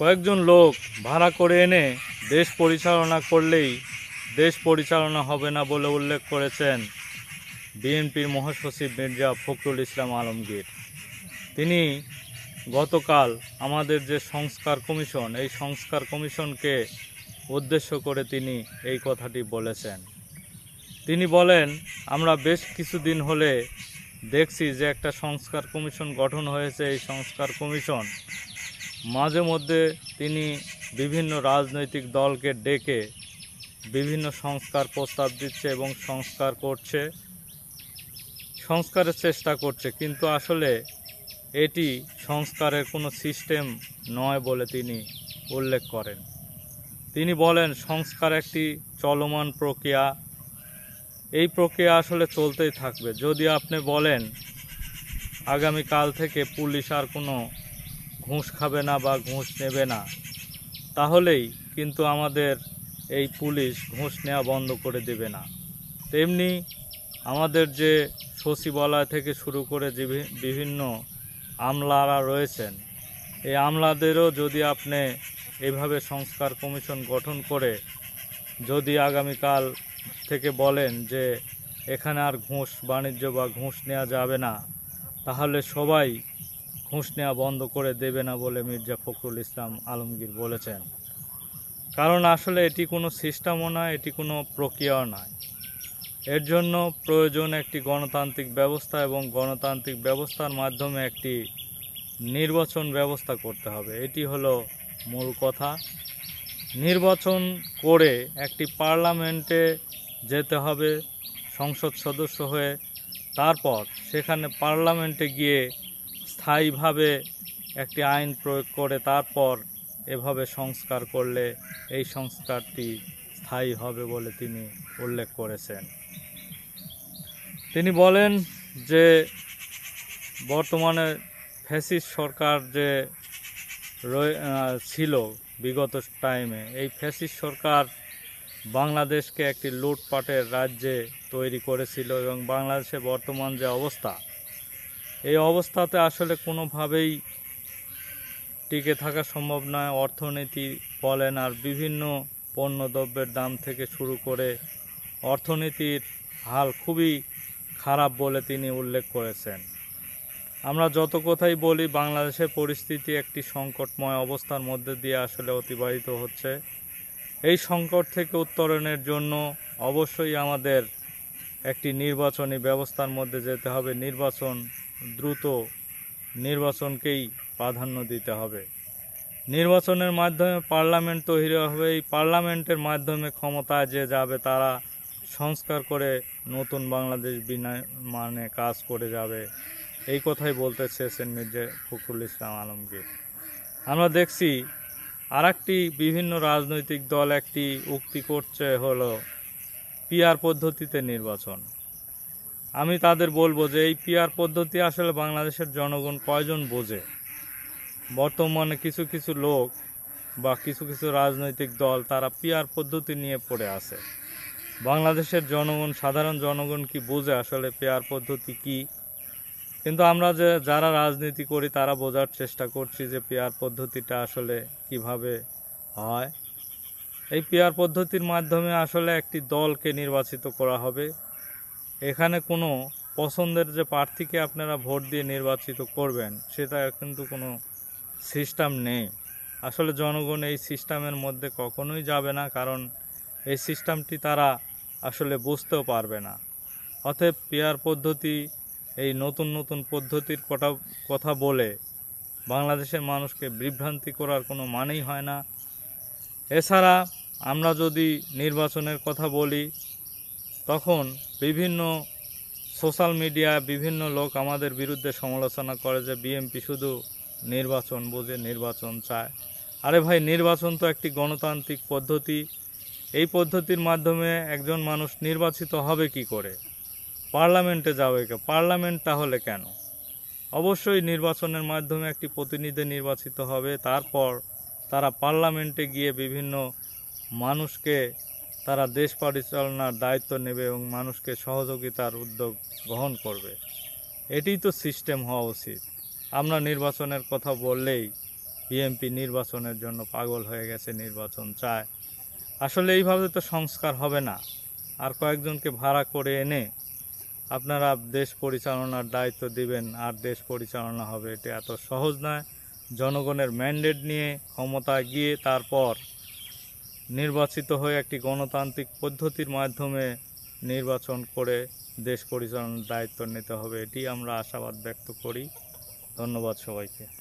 কয়েকজন লোক ভাড়া করে এনে দেশ পরিচালনা করলেই দেশ পরিচালনা হবে না বলে উল্লেখ করেছেন বিএনপির মহাসচিব মির্জা ফখরুল ইসলাম আলমগীর। তিনি গতকাল আমাদের যে সংস্কার কমিশন, এই সংস্কার কমিশনকে উদ্দেশ্য করে তিনি এই কথাটি বলেছেন। তিনি বলেন, আমরা বেশ কিছুদিন হলে দেখছি যে একটা সংস্কার কমিশন গঠন হয়েছে। এই সংস্কার কমিশন মাঝে মধ্যে তিনি বিভিন্ন রাজনৈতিক দলকে ডেকে বিভিন্ন সংস্কার প্রস্তাব দিচ্ছে এবং সংস্কার করছে, সংস্কারের চেষ্টা করছে। কিন্তু আসলে এটি সংস্কারের কোনো সিস্টেম নয় বলে তিনি উল্লেখ করেন। তিনি বলেন, সংস্কার একটি চলমান প্রক্রিয়া। এই প্রক্রিয়া আসলে চলতেই থাকবে। যদি আপনি বলেন, আগামীকাল থেকে পুলিশ আর কোনো ঘুষ খাবে না বা ঘুষ নেবে না। তাহলেই কিন্তু আমাদের এই পুলিশ ঘুষ নেওয়া বন্ধ করে দেবে না। তেমনি আমাদের যে সচিবালয় থেকে শুরু করে বিভিন্ন আমলারা রয়েছেন, এই আমলাদেরও যদি আপনি এভাবে সংস্কার কমিশন গঠন করে যদি আগামীকাল থেকে বলেন যে এখানে আর ঘুষ, বাণিজ্য বা ঘুষ নেওয়া যাবে না, তাহলে সবাই ঘুষ নেওয়া বন্ধ করে দেবে না বলে মির্জা ফখরুল ইসলাম আলমগীর বলেছেন। কারণ আসলে এটি কোনো সিস্টেমও নয় এটি কোনো প্রক্রিয়াও নয় এর জন্য প্রয়োজন একটি গণতান্ত্রিক ব্যবস্থা এবং গণতান্ত্রিক ব্যবস্থার মাধ্যমে একটি নির্বাচন ব্যবস্থা করতে হবে। এটি হলো মূল কথা। নির্বাচন করে একটি পার্লামেন্টে যেতে হবে সংসদ সদস্য হয়ে। তারপর সেখানে পার্লামেন্টে গিয়ে স্থায়ীভাবে একটি আইন প্রয়োগ করে তারপর এভাবে সংস্কার করলে এই সংস্কারটি স্থায়ী হবে বলে তিনি উল্লেখ করেছেন। তিনি বলেন যে বর্তমানে ফ্যাসিস সরকার যে ছিল বিগত টাইমে, এই ফ্যাসিস সরকার বাংলাদেশকে একটি লুটপাটের রাজ্যে তৈরি করেছিল এবং বাংলাদেশে বর্তমান যে অবস্থা এই অবস্থাতে আসলে কোনোভাবেই টিকে থাকা সম্ভব নয় অর্থনীতি বলেন আর বিভিন্ন পণ্যদ্রব্যের দাম থেকে শুরু করে অর্থনীতির হাল খুবই খারাপ বলে তিনি উল্লেখ করেছেন। আমরা যত কথাই বলি, বাংলাদেশের পরিস্থিতি একটি সংকটময় অবস্থার মধ্যে দিয়ে আসলে অতিবাহিত হচ্ছে। এই সংকট থেকে উত্তরণের জন্য অবশ্যই আমাদের একটি নির্বাচনী ব্যবস্থার মধ্যে যেতে হবে। নির্বাচন দ্রুত নির্বাচনকেই প্রাধান্য দিতে হবে। নির্বাচনের মাধ্যমে পার্লামেন্ট তৈরি হবে। এই পার্লামেন্টের মাধ্যমে ক্ষমতায় যে যাবে তারা সংস্কার করে নতুন বাংলাদেশ বিনা মানে কাজ করে যাবে। এই কথাই বলতে চেয়েছেন মির্জা ফখরুল ইসলাম আলমগীর। আমরা দেখছি আর বিভিন্ন রাজনৈতিক দল একটি উক্তি করছে হলো, পিআর পদ্ধতিতে নির্বাচন। আমি তাদের বলব যে এই পিআর পদ্ধতি আসলে বাংলাদেশের জনগণ কয়জন বোঝে? বর্তমানে কিছু কিছু লোক বা কিছু কিছু রাজনৈতিক দল তারা পিআর পদ্ধতি নিয়ে পড়ে আছে। বাংলাদেশের জনগণ, সাধারণ জনগণ কি বোঝে আসলে পেয়ার পদ্ধতি কি? কিন্তু আমরা যে যারা রাজনীতি করি তারা বোঝার চেষ্টা করছি যে পেয়ার পদ্ধতিটা আসলে কীভাবে হয়। এই পেয়ার পদ্ধতির মাধ্যমে আসলে একটি দলকে নির্বাচিত করা হবে। এখানে কোনো পছন্দের যে প্রার্থীকে আপনারা ভোট দিয়ে নির্বাচিত করবেন, সেটা কিন্তু কোনো সিস্টেম নেই। আসলে জনগণ এই সিস্টেমের মধ্যে কখনোই যাবে না, কারণ এই সিস্টেমটি তারা আসলে বুঝতেও পারবে না। অতএব পেয়ার পদ্ধতি, এই নতুন নতুন পদ্ধতির কথা কথা বলে বাংলাদেশের মানুষকে বিভ্রান্তি করার কোনো মানেই হয় না। এছাড়া আমরা যদি নির্বাচনের কথা বলি তখন বিভিন্ন সোশ্যাল মিডিয়া, বিভিন্ন লোক আমাদের বিরুদ্ধে সমালোচনা করে যে বিএমপি শুধু নির্বাচন বোঝে, নির্বাচন চায়। আরে ভাই, নির্বাচন তো একটি গণতান্ত্রিক পদ্ধতি। এই পদ্ধতির মাধ্যমে একজন মানুষ নির্বাচিত হবে কি করে? পার্লামেন্টে যাবে কে? পার্লামেন্ট তাহলে কেন? অবশ্যই নির্বাচনের মাধ্যমে একটি প্রতিনিধি নির্বাচিত হবে। তারপর তারা পার্লামেন্টে গিয়ে বিভিন্ন মানুষকে তারা দেশ পরিচালনার দায়িত্ব নেবে এবং মানুষকে সহযোগিতার উদ্যোগ গ্রহণ করবে। এটিই তো সিস্টেম হওয়া উচিত। আমরা নির্বাচনের কথা বললেই বিএনপি নির্বাচনের জন্য পাগল হয়ে গেছে, নির্বাচন চায়। আসলে এইভাবে তো সংস্কার হবে না। আর কয়েকজনকে ভাড়া করে এনে আপনারা দেশ পরিচালনার দায়িত্ব দিবেন, আর দেশ পরিচালনা হবে এটা এত সহজ নয়। জনগণের ম্যান্ডেট নিয়ে ক্ষমতায় গিয়ে তারপর নির্বাচিত হয়ে একটি গণতান্ত্রিক পদ্ধতির মাধ্যমে নির্বাচন করে দেশ পরিচালনার দায়িত্ব নিতে হবে, এটি আমরা আশাবাদ ব্যক্ত করি। ধন্যবাদ সবাইকে।